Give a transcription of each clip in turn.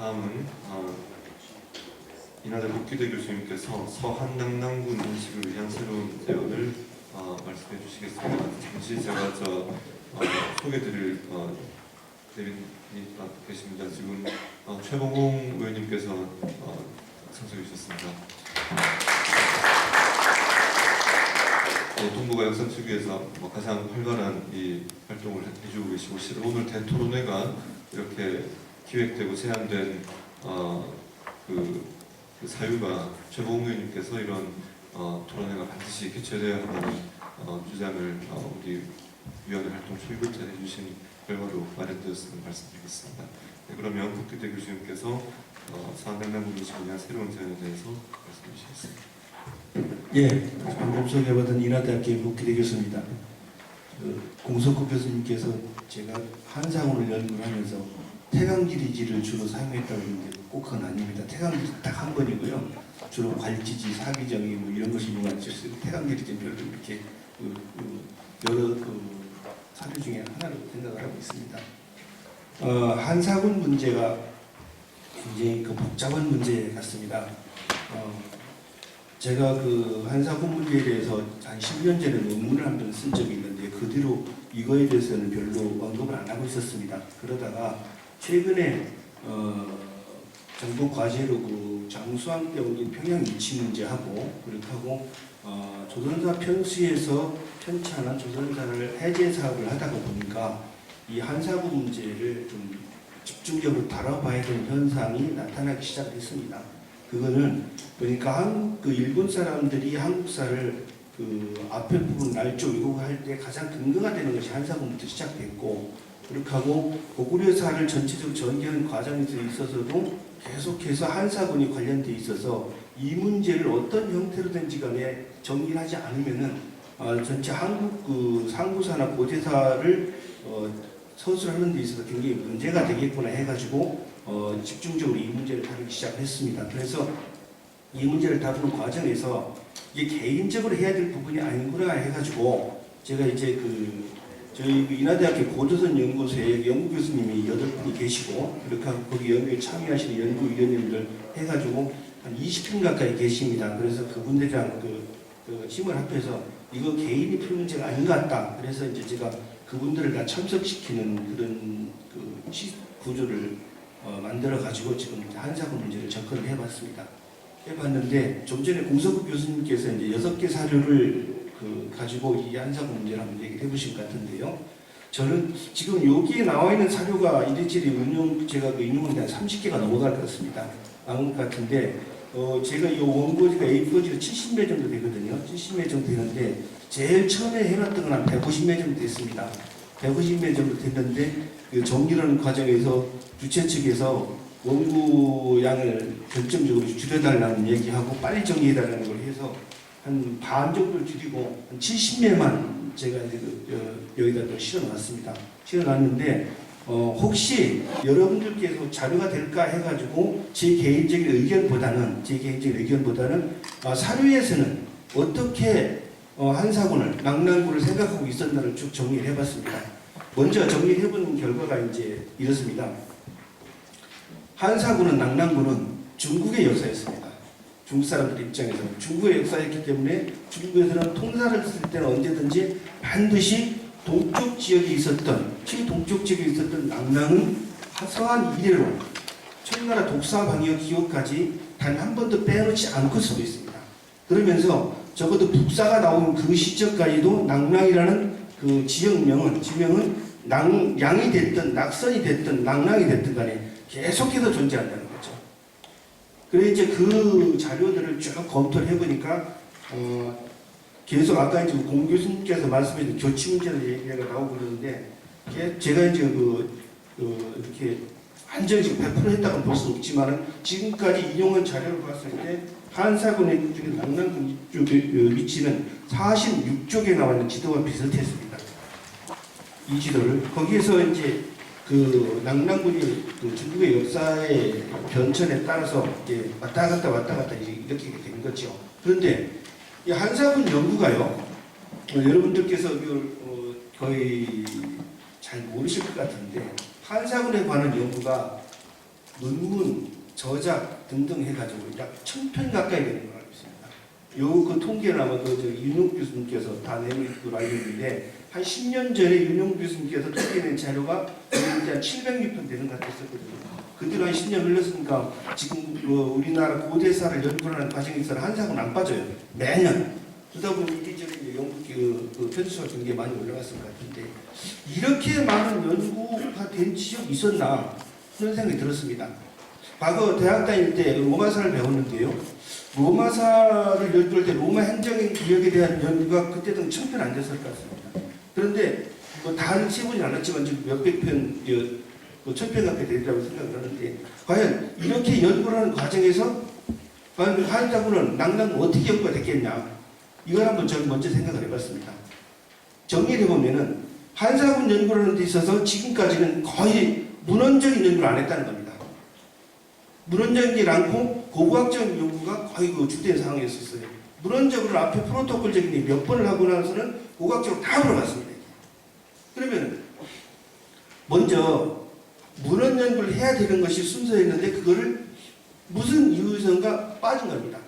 다음은 어, 이나대 복귀대 교수님께서 서한낭낭군 인식을 위한 새로운 대안을 어, 말씀해 주시겠습니다. 잠시 제가 저 어, 소개드릴 어, 대변이 아, 계십니다. 지금 어, 최봉홍 의원님께서 어, 참석해 주셨습니다. 어, 동북아 역사특위에서 뭐 가장 활발한 이 활동을 해주고 계시고 오늘 대토론회가 이렇게 기획되고 제안된 어, 그, 그 사유가 최봉우 의원님께서 이런 어, 토론회가 반드시 개최돼야 한다는 어, 주장을 어, 우리 위원회 활동 초입을 때 해주신 결과로 마련되었음을 말씀드리겠습니다. 네, 그러면 국교대 교수님께서 어, 교수에 대한 새로운 제안에 대해서 말씀해 주시겠습니다. 예, 방금 소개받은 인하대학교 국기대 교수입니다. 그 공석구 교수님께서 제가 한상훈을 연구하면서 태강기리지를 주로 사용했다고 했는데 꼭 그건 아닙니다. 태강기리 딱 한 번이고요. 주로 관지지, 사기정이 뭐 이런 것이 유명하죠. 태강기리지는 별로 이렇게 그, 그 여러 그 사료 중에 하나로 생각을 하고 있습니다. 어, 한사군 문제가 굉장히 그 복잡한 문제 같습니다. 어, 제가 그 한사군 문제에 대해서 한 10년 전에 논문을 한 번 쓴 적이 있는데 그 뒤로 이거에 대해서는 별로 언급을 안 하고 있었습니다. 그러다가 최근에 어, 정부 과제로 올린 평양 위치 문제하고 그렇게 하고 어, 조선사 편수에서 편찬한 조선사를 해제 사업을 하다가 보니까 이 한사군 문제를 좀 집중적으로 다뤄봐야 되는 현상이 나타나기 시작했습니다. 그거는 그러니까 한, 그 일본 사람들이 한국사를 그 앞에 부분 날조 왜곡할 때 가장 근거가 되는 것이 한사군부터 시작됐고 그렇게 하고 고구려사를 전체적으로 전개하는 과정에서 있어서도 계속해서 한사군이 관련돼 있어서 이 문제를 어떤 형태로든지 간에 정리하지 않으면은 어, 전체 한국 그 상부사나 고대사를 어, 서술하는 데 있어서 굉장히 문제가 되겠구나 해가지고 어, 집중적으로 이 문제를 다루기 시작했습니다. 그래서 이 문제를 다루는 과정에서 이게 개인적으로 해야 될 부분이 아니구나 해가지고 제가 이제 그 저희 그 인하대학교 고조선 연구소에 연구 교수님이 여덟 분이 계시고 그렇게 하고 거기 연구에 참여하시는 연구위원님들 해가지고 한 20분 가까이 계십니다. 그래서 그분들이랑 그, 그 힘을 합해서 이거 개인이 풀 문제가 아닌 것 같다. 그래서 이제 제가 그분들을 다 참석시키는 그런 그 시- 구조를 어, 만들어 가지고 지금 한사군 문제를 접근을 해봤습니다. 해봤는데 좀 전에 공석국 교수님께서 이제 여섯 개 사료를 그 가지고 이 한사군 문제를 한번 얘기를 해보신 것 같은데요. 저는 지금 여기에 나와 있는 사료가 이래저래 운용 제가 그 인용한 게 한 30개가 넘어갈 것 같습니다. 나온 것 같은데 어, 제가 이 원고지가 A4지가 70매 정도 되거든요. 70매 정도 되는데 제일 처음에 해놨던 건 한 150매 정도 됐습니다. 150매 정도 됐는데 그 정리하는 과정에서 주최 측에서 원고 양을 결정적으로 줄여달라는 얘기하고 빨리 정리해달라는 걸 해서 한 반 정도를 줄이고 한 70매만 제가 그, 어, 여기다 또 실어놨습니다. 실어놨는데 어, 혹시 여러분들께서 자료가 될까 해가지고 제 개인적인 의견보다는 제 개인적인 의견보다는 아, 사료에서는 어떻게 어, 한사군을 낙랑군을 생각하고 있었나를 쭉 정리를 해봤습니다. 먼저 정리를 해본 결과가 이제 이렇습니다. 한사군은 낙랑군은 중국의 역사였습니다. 중국 사람들 입장에서는 중국의 역사였기 때문에 중국에서는 통사를 쓸 때는 언제든지 반드시 동쪽 지역에 있었던 최동쪽 지역에 있었던 낙랑은 서한 이래로 청나라 독사 방역 기호까지 단 한 번도 빼놓지 않고 쓰고 있습니다. 그러면서 적어도 북사가 나온 그 시점까지도 낙랑이라는 그 지역명은 지명은 낭, 양이 됐든 낙선이 됐든 낙랑이 됐든 간에 계속해서 존재한다는. 그래 이제 그 자료들을 쭉 검토를 해보니까 어, 계속 아까 이제 공 교수님께서 말씀해주신 교치 문제를 얘기가 나오고 그러는데 게- 제가 이제 그, 그 이렇게 지금 100% 했다고는 볼수 없지만은 지금까지 인용한 자료를 봤을 때 한사군의 중에 낙랑군 그 위치는 46쪽에 나와 있는 지도와 비슷했습니다. 이 지도를 거기에서 이제 그 낙랑군이 그 중국의 역사의 변천에 따라서 이제 왔다 갔다 왔다 갔다 이렇게 된 거죠. 그런데 이 한사군 연구가요. 어, 여러분들께서 이걸 어, 거의 잘 모르실 것 같은데 한사군에 관한 연구가 논문, 저작 등등 해가지고 약 천 편 가까이 되는 걸 알고 있습니다. 요 그 통계는 아마 그저 윤용 교수님께서 다 내놓은 걸로 알고 있는데 한 10년 전에 윤용 교수님께서 통계낸 자료가 한 700여 편 되는 것 같았었거든요. 그대로 한 10년 흘렀으니까 지금 그 우리나라 고대사를 연구하는 과정에 있어서 한 사고는 안 빠져요. 매년. 그러다 보니 이제 연구 그, 그 편수가 굉장히 많이 올라갔을 것 같은데 이렇게 많은 연구가 된 지역이 있었나 그런 생각이 들었습니다. 과거 대학 다닐 때 로마사를 배웠는데요. 로마사를 연구할 때 로마 행정 구역에 대한 연구가 그때도 천편 안 됐을 것 같습니다. 그런데 뭐다 세보진 않았지만 지금 몇백 편, 그 천편 가까이 되리라고 생각을 하는데 과연 이렇게 연구를 하는 과정에서 과연 한자군은 낭낭 어떻게 연구가 됐겠냐 이걸 한번 저는 먼저 생각을 해봤습니다. 정리를 해보면은 한사군 연구를 하는 데 있어서 지금까지는 거의 문헌적인 연구를 안 했다는 겁니다. 문헌적이지 않고 고고학적인 연구가 거의 그 주된 상황이었었어요. 문헌적으로 앞에 프로토콜적인 몇 번을 하고 나서는 고고학적으로 다 물어봤습니다. 그러면 먼저 문헌 연구를 해야 되는 것이 순서였는데 그거를 무슨 이유에선가 빠진 겁니다.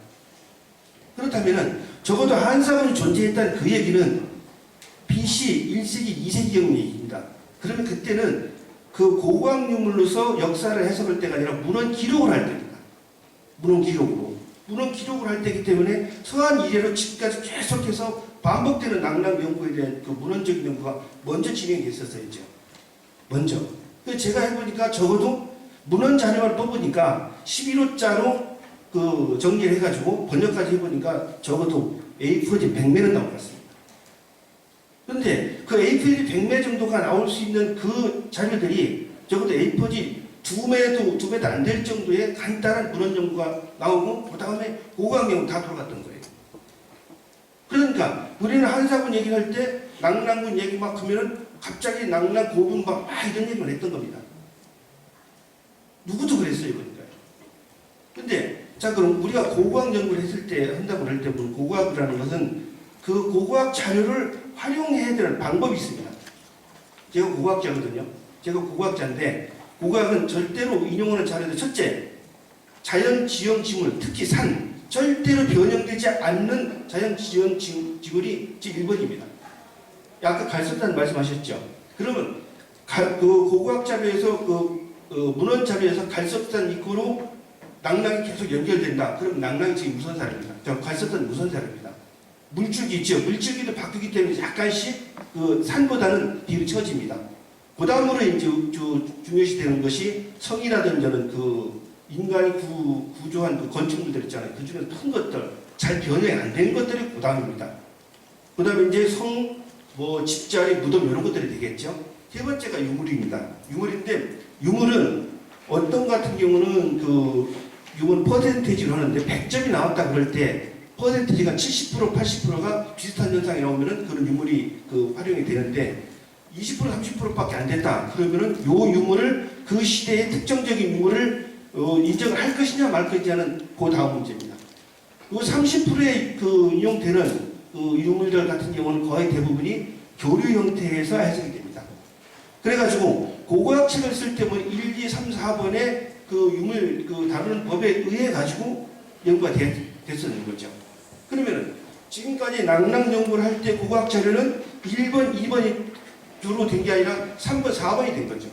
그렇다면은 적어도 한사군이 존재했다는 그 얘기는 BC 1세기, 2세기경 얘기입니다. 그러면 그때는 그 고고학 유물로서 역사를 해석할 때가 아니라 문헌 기록을 할 때입니다. 문헌 기록으로. 문헌 기록을 할 때이기 때문에 서한 이래로 지금까지 계속해서 반복되는 낙랑 연구에 대한 그 문헌적인 연구가 먼저 진행이 됐었어야죠. 먼저. 제가 해보니까 적어도 문헌 자료를 뽑으니까 11호자로 그 정리를 해가지고 번역까지 해보니까 적어도 A4지 100매는 나올 것 같습니다. 그런데 그 A4지 100매 정도가 나올 수 있는 그 자료들이 적어도 A4지 두 매도 두 매도 안 될 정도의 간단한 문헌 연구가 나오고 그 다음에 고강경 다 돌아갔던 거예요. 그러니까 우리는 한사군 얘기할 때 낙랑군 얘기 막 하면은 갑자기 낙랑 고분 막, 막 이런 얘기를 했던 겁니다. 누구도 그랬어요, 그러니까. 근데 자 그럼 우리가 고고학 연구를 했을 때 한다고 할 때 고고학이라는 것은 그 고고학 자료를 활용해야 되는 방법이 있습니다. 제가 고고학자거든요. 제가 고고학자인데 고고학은 절대로 인용하는 자료들 첫째 자연 지형 지물 특히 산 절대로 변형되지 않는 자연 지형 지- 지물이 제 1번입니다. 아까 갈색단 말씀하셨죠. 그러면 가- 그 고고학 자료에서 그 어, 문헌 자료에서 갈석산 입구로 낙랑이 계속 연결된다. 그럼 낙랑이 지금 무선사입니다. 저 갈석산 무선사입니다. 물줄기 있죠. 물줄기도 바뀌기 때문에 약간씩 그 산보다는 뒤로 처집니다. 그 다음으로 이제 주, 중요시 되는 것이 성이라든지 저는 그 인간이 구, 구조한 그 건축물들 있잖아요. 그 중에 큰 것들, 잘 변형이 안 된 것들이 그 다음입니다. 그 다음에 이제 성, 뭐 집자리, 무덤 이런 것들이 되겠죠. 세 번째가 유물입니다. 유물인데 유물은 어떤 같은 경우는 그 유물 퍼센테이지로 하는데 100점이 나왔다 그럴 때 퍼센테이지가 70% 80%가 비슷한 현상이 나오면은 그런 유물이 그 활용이 되는데 20% 30%밖에 안 됐다 그러면은 요 유물을 그 시대의 특정적인 유물을 어, 인정을 할 것이냐 말 것이냐는 그 다음 문제입니다. 요 30%의 그 인용되는 그 유물들 같은 경우는 거의 대부분이 교류 형태에서 해석이 됩니다. 그래가지고 고고학 책을 쓸때뭐 1, 2, 3, 4번의 그 유물 그 다루는 법에 의해 가지고 연구가 됐, 됐었는 거죠. 그러면은 지금까지 낭랑 연구를 할 때 고고학 자료는 1번, 2번이 주로 된 게 아니라 3번, 4번이 된 거죠.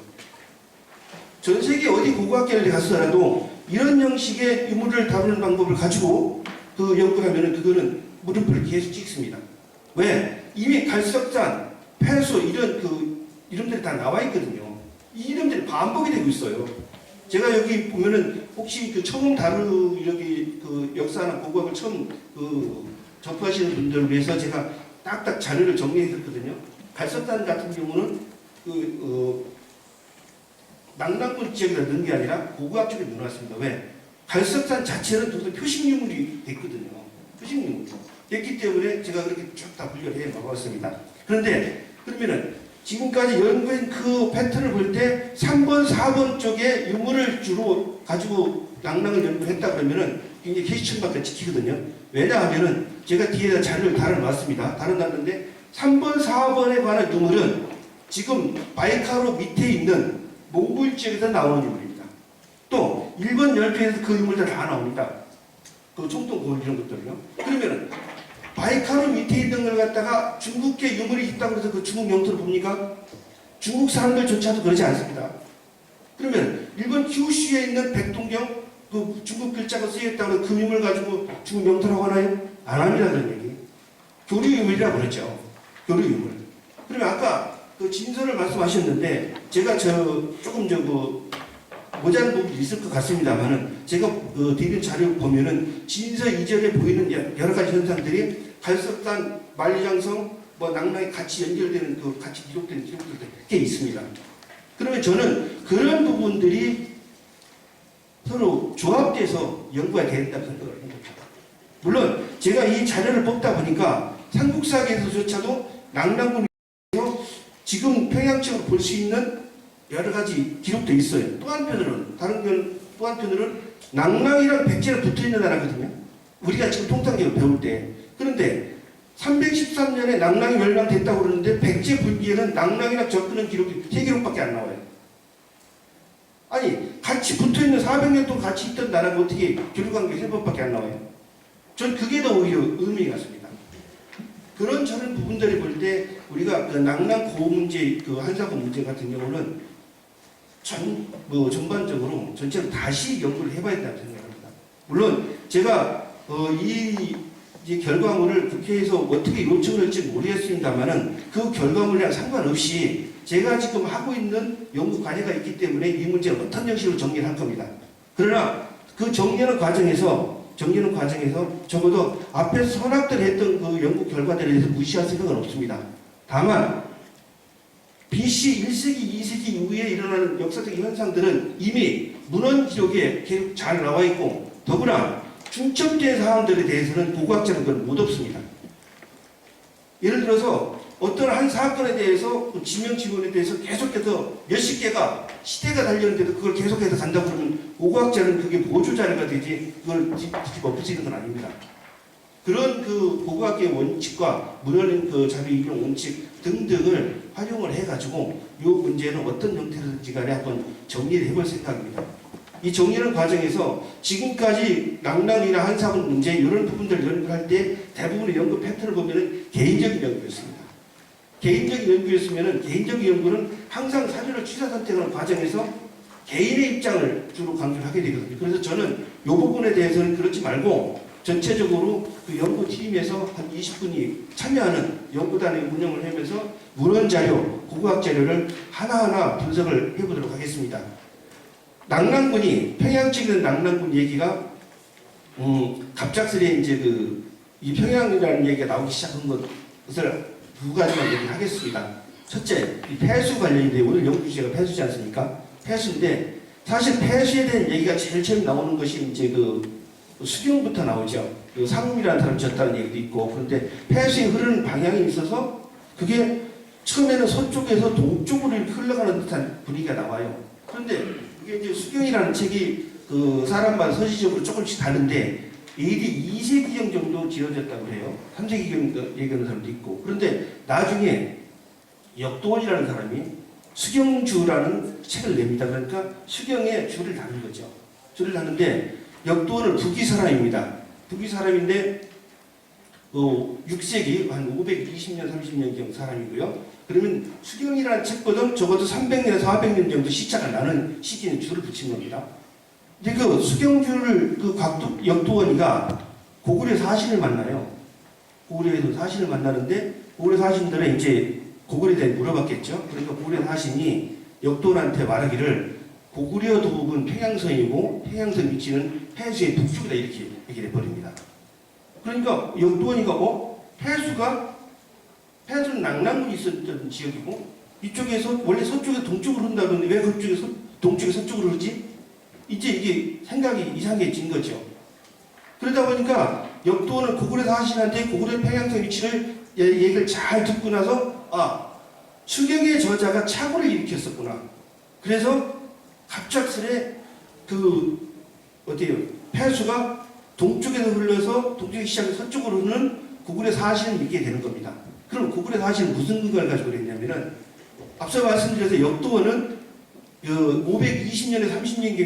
전 세계 어디 고고학계를 가서라도 이런 형식의 유물을 다루는 방법을 가지고 그 연구를 하면은 그거는 물음표를 계속 찍습니다. 왜? 이미 갈석산, 폐소 이런 그 이름들이 다 나와 있거든요. 이 이름들이 반복이 되고 있어요. 제가 여기 보면은 혹시 그 처음 다루 여기 그 역사나 고고학을 처음 그 접하시는 분들을 위해서 제가 딱딱 자료를 정리해뒀거든요. 갈석산 같은 경우는 그 어, 낭랑군 지역에다 넣은 게 아니라 고고학 쪽에 넣어놨습니다. 왜? 갈석산 자체는 무슨 표식유물이 됐거든요. 표식유물. 됐기 때문에 제가 그렇게 쭉 다 분류를 해 먹었습니다. 그런데 그러면은 지금까지 연구한 그 패턴을 볼 때 3번, 4번 쪽에 유물을 주로 가지고 낭랑을 연구했다 그러면은 굉장히 캐시층밖에 지키거든요. 왜냐하면은 제가 뒤에다 자료를 달아놨습니다. 달아놨는데 3번, 4번에 관한 유물은 지금 바이카로 밑에 있는 몽골 지역에서 나오는 유물입니다. 또 일본 열도에서 그 유물들 다 나옵니다. 그 총동 고을 이런 것들요. 그러면은 바이카르 밑에 있는 걸 갖다가 중국계 유물이 있다고 해서 그 중국 영토를 봅니까? 중국 사람들조차도 그러지 않습니다. 그러면 일본 kyushu에 있는 백동경 그 중국 글자가 쓰였다고 그 유물 가지고 중국 영토라고 하나요? 안 합니다 그런 얘기. 교류 유물이라고 그러죠. 교류 유물. 그러면 아까 그 진서를 말씀하셨는데 제가 저 조금 저그 모자란 부분이 있을 것 같습니다만은 제가 그 드린 자료 보면은 진서 이전에 보이는 여- 여러 가지 현상들이 갈석단, 만리장성, 뭐 낭랑이 같이 연결되는 그 같이 기록된 기록들이 꽤 있습니다. 그러면 저는 그런 부분들이 서로 조합돼서 연구가 된다고 생각을 합니다. 물론 제가 이 자료를 뽑다 보니까 삼국사에서조차도 낭랑군에서 지금 평양 지역을 볼수 있는 여러 가지 기록도 있어요. 또 한편으로는 다른 건, 또 한편으로는 낭랑이랑 백제랑 붙어 있는 나라거든요. 우리가 지금 통상적으로 배울 때. 그런데 313년에 낭랑이 멸망됐다고 그러는데 백제 분기에는 낭랑이랑 접근한 기록이 세 기록밖에 안 나와요. 아니 같이 붙어 있는 400년 동안 같이 있던 나라가 어떻게 교류관계 세 번밖에 안 나와요? 전 그게 더 오히려 의미가 있습니다. 그런 저런 부분들을 볼 때 우리가 그 낭랑 고호 문제, 그 한사고 문제 같은 경우는 전, 뭐 전반적으로 전체로 다시 연구를 해봐야 된다고 생각합니다. 물론 제가 어, 이 이제 결과물을 국회에서 어떻게 요청을 할지 모르겠습니다만은 그 결과물이랑 상관없이 제가 지금 하고 있는 연구 과제가 있기 때문에 이 문제를 어떤 형식으로 정리를 할 겁니다. 그러나 그 정리하는 과정에서 정리하는 과정에서 적어도 앞에서 선악들 했던 그 연구 결과들에 대해서 무시할 생각은 없습니다. 다만 BC 1세기, 2세기 이후에 일어나는 역사적 현상들은 이미 문헌 기록에 계속 잘 나와 있고 더구나 중첩된 사항들에 대해서는 고고학자는 그걸 못 없습니다. 예를 들어서 어떤 한 사건에 대해서 그 지명 지문에 대해서 계속해서 몇십 개가 시대가 달렸는데도 그걸 계속해서 간다고 그러면 고고학자는 그게 보조 자료가 되지 그걸 뒤- 뒤집어 엎으시는 건 아닙니다. 그런 그 고고학계의 원칙과 문헌 그 자료 이용 원칙 등등을 활용을 해가지고 이 문제는 어떤 형태로든지 간에 한번 정리를 해볼 생각입니다. 이 정리하는 과정에서 지금까지 낭랑이나 한사분 문제 이런 부분들 연구할 때 대부분의 연구 패턴을 보면은 개인적인 연구였습니다. 개인적인 연구였으면은 개인적인 연구는 항상 사료를 취사 선택하는 과정에서 개인의 입장을 주로 강조를 하게 되거든요. 그래서 저는 이 부분에 대해서는 그렇지 말고 전체적으로 그 연구팀에서 한 20분이 참여하는 연구단의 운영을 하면서 문헌 자료, 고고학 자료를 하나하나 분석을 해보도록 하겠습니다. 낭랑군이 평양 찍은 낭랑군 얘기가 음, 갑작스레 이제 그 이 평양이라는 얘기가 나오기 시작한 것을 두 가지만 얘기를 하겠습니다. 첫째, 이 폐수 관련인데 오늘 연구 주제가 폐수지 않습니까? 폐수인데 사실 폐수에 대한 얘기가 제일 처음 나오는 것이 이제 그 수경부터 나오죠. 그 상lum이라는 사람이 졌다는 얘기도 있고 그런데 폐수에 흐르는 방향이 있어서 그게 처음에는 서쪽에서 동쪽으로 흘러가는 듯한 분위기가 나와요. 그런데 이게 이제 수경이라는 책이 그 사람마다 서시적으로 조금씩 다른데 AD 2세기경 정도 지어졌다고 해요. 3세기경 얘기하는 사람도 있고. 그런데 나중에 역도원이라는 사람이 수경주라는 책을 냅니다. 그러니까 수경의 주를 다는 거죠. 주를 다는데 역도원은 북이 사람입니다. 북이 사람인데 어, 6세기 한 520년 30년경 사람이고요. 그러면 수경이라는 책보다 적어도 300년 400년 정도 시차가 나는 시기에 주를 붙인 겁니다. 근데 그 수경주를 그 곽도 역도원이가 고구려 사신을 만나요. 고구려에서 사신을 만나는데 고구려 사신들은 이제 고구려에 대해 물어봤겠죠. 그러니까 고구려 사신이 역도원한테 말하기를 고구려 도읍은 평양성이고 평양성 위치는 폐수의 북쪽이다 이렇게 얘기를 해버립니다. 그러니까 역도원이가 어? 폐수가 폐수는 낭랑군이 있었던 지역이고 이쪽에서 원래 서쪽에서 동쪽으로 흐른다는데 왜 그쪽에 서, 동쪽에 서쪽으로 흐르지? 이제 이게 생각이 이상해진 거죠. 그러다 보니까 역도는 고구려 사신한테 고구려 평양성 위치를 예- 얘기를 잘 듣고 나서 아 수경의 저자가 착오를 일으켰었구나. 그래서 갑작스레 그 어때요? 폐수가 동쪽에서 흘러서 동쪽에 시작해서 서쪽으로 흐르는 고구려 사신을 믿게 되는 겁니다. 그럼 고구려 사신은 무슨 근거를 가지고 그랬냐면은 앞서 말씀드려서 역도원은 그 520년에 30년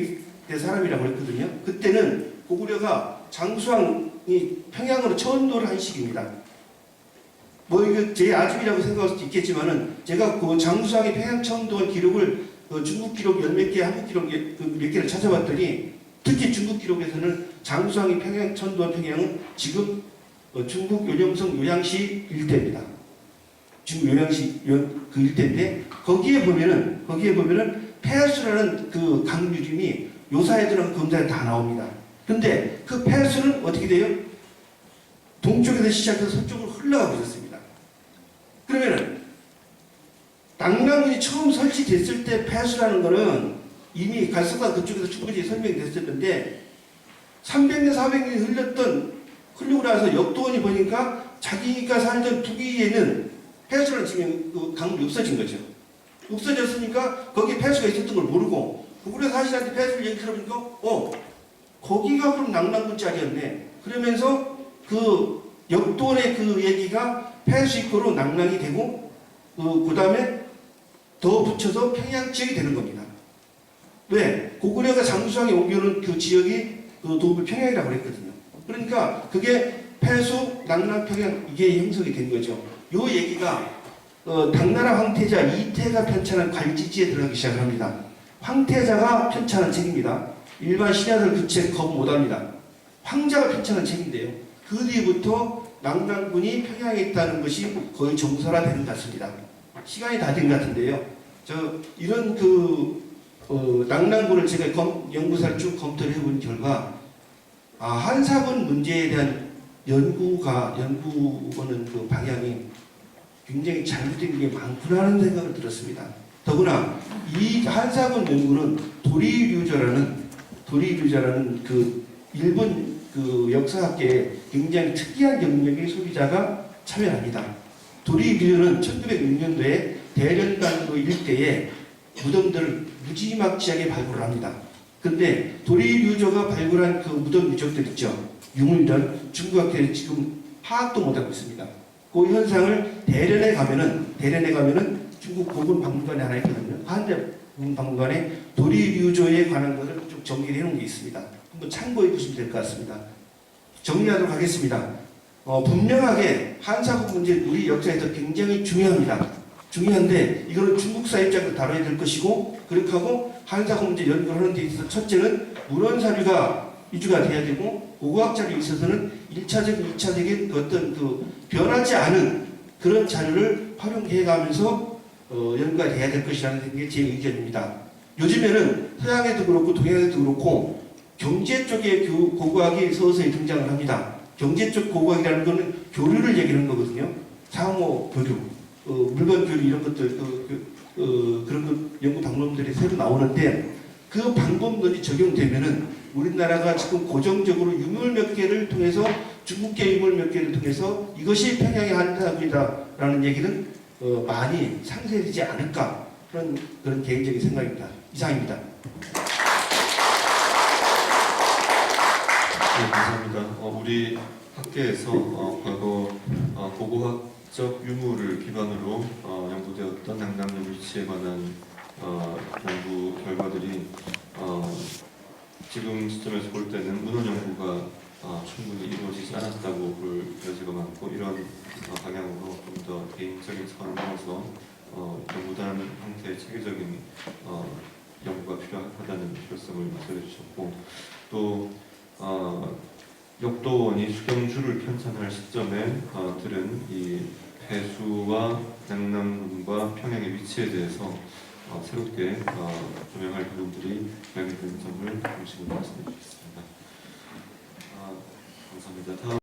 경때 사람이라고 했거든요. 그때는 고구려가 장수왕이 평양으로 천도를 한 시기입니다. 뭐 이거 제 아집이라고 생각할 수도 있겠지만은 제가 그 장수왕이 평양 천도한 기록을 어, 중국 기록 열몇 개, 한국 기록 몇, 그몇 개를 찾아봤더니 특히 중국 기록에서는 장수왕이 평양 천도한 평양은 지금 어, 중국 요령성 요양시 일대입니다. 중국 요양시 요- 그 일대인데 거기에 보면은 거기에 보면은 폐하수라는 그 강유림이 요사에 들어간 검사에 다 나옵니다. 근데 그 폐하수는 어떻게 돼요? 동쪽에서 시작해서 서쪽으로 흘러가고 있었습니다. 그러면은 낙랑문이 처음 설치됐을 때 폐하수라는 거는 이미 갈석과 그쪽에서 충분히 설명이 됐었는데 300년, 400년이 흘렸던 흘리고 나서 역도원이 보니까 자기가 살던 부기에는 폐수라는 지금 그 강물이 없어진 거죠. 없어졌으니까 거기 폐수가 있었던 걸 모르고 구글에 사실한테 폐수를 얘기 들어보니까 어 거기가 그럼 낙랑군짜리였네. 그러면서 그 역도원의 그 얘기가 입구로 낙랑이 되고 그 다음에 더 붙여서 평양 지역이 되는 겁니다. 왜? 고구려가 장수왕에 옮겨놓은 그 지역이 그 도읍을 평양이라고 그랬거든요. 그러니까 그게 폐수, 낙랑, 평양 이게 형성이 된 거죠. 요 얘기가 어, 당나라 황태자 이태가 편찬한 관지지에 들어가기 시작합니다. 황태자가 편찬한 책입니다. 일반 신하들 그책 거부 못합니다. 황자가 편찬한 책인데요. 그 뒤부터 낙랑군이 평양에 있다는 것이 거의 정설화되는 것 같습니다. 시간이 다 된 것 같은데요. 저 이런 그 어, 낙랑군을 제가 검, 연구사를 쭉 검토를 해본 결과 아, 한사군 문제에 대한 연구가 연구하는 그 방향이 굉장히 잘못된 게 많구나 하는 생각을 들었습니다. 더구나 이 한사군 연구는 도리류저라는 도리류저라는 그 일본 그 역사학계에 굉장히 특이한 영역의 소비자가 참여합니다. 도리류는 1906년도에 대련간도 일대에 무덤들을 무지막지하게 발굴을 합니다. 근데 도리류저가 발굴한 그 무덤 유적들 있죠. 유물들 중국학계에 지금 파악도 못하고 있습니다. 그 현상을 대련에 가면은 대련에 가면은 중국 고군 박물관에 하나 있거든요. 한대 고군 박물관에 도리류조에 관한 것을 쭉 정리를 해놓은 게 있습니다. 한번 참고해 보시면 될 것 같습니다. 정리하도록 하겠습니다. 어, 분명하게 한사국 문제 우리 역사에서 굉장히 중요합니다. 중요한데 이거는 중국사 입장에서 다뤄야 될 것이고 그렇게 하고 한사국 문제 연구를 하는 데 있어서 첫째는 문헌 사료가 위주가 돼야 되고 고고학 자료에 있어서는 1차적인, 2차적인 어떤 그 변하지 않은 그런 자료를 활용해 가면서 어, 돼야 될 것이라는 게 제 의견입니다. 요즘에는 서양에도 그렇고 동양에도 그렇고 경제 쪽의 교, 고고학이 서서히 등장을 합니다. 경제 쪽 고고학이라는 거는 교류를 얘기하는 거거든요. 상호 교류, 어, 물건 교류 이런 것들 그, 그, 어, 그런 것 연구 방법들이 새로 나오는데 그 방법론이 적용되면은 우리나라가 지금 고정적으로 유물 몇 개를 통해서 중국계 유물 몇 개를 통해서 이것이 평양의 한사국이다라는 얘기는 어, 많이 상쇄되지 않을까 그런 그런 개인적인 생각입니다. 이상입니다. 네, 감사합니다. 어, 우리 학계에서 어, 과거 어, 고고학적 유물을 기반으로 어, 연구되었던 낙랑역 위치에 관한 어, 연구 결과들이 어, 지금 시점에서 볼 때는 문헌 연구가 어, 충분히 이루어지지 않았다고 볼 여지가 많고 이런 어, 방향으로 좀 더 개인적인 차원을 넘어서 어, 연구단 형태의 체계적인 어, 연구가 필요하다는 필요성을 말씀해 주셨고 또 어, 역도원이 수경주를 편찬할 시점에 어, 들은 이 배수와 냉남군과 평양의 위치에 대해서 어, 새롭게 어, 조명할 부분들이 발견된 점을 공식으로 말씀해 주셨습니다. 아, 감사합니다.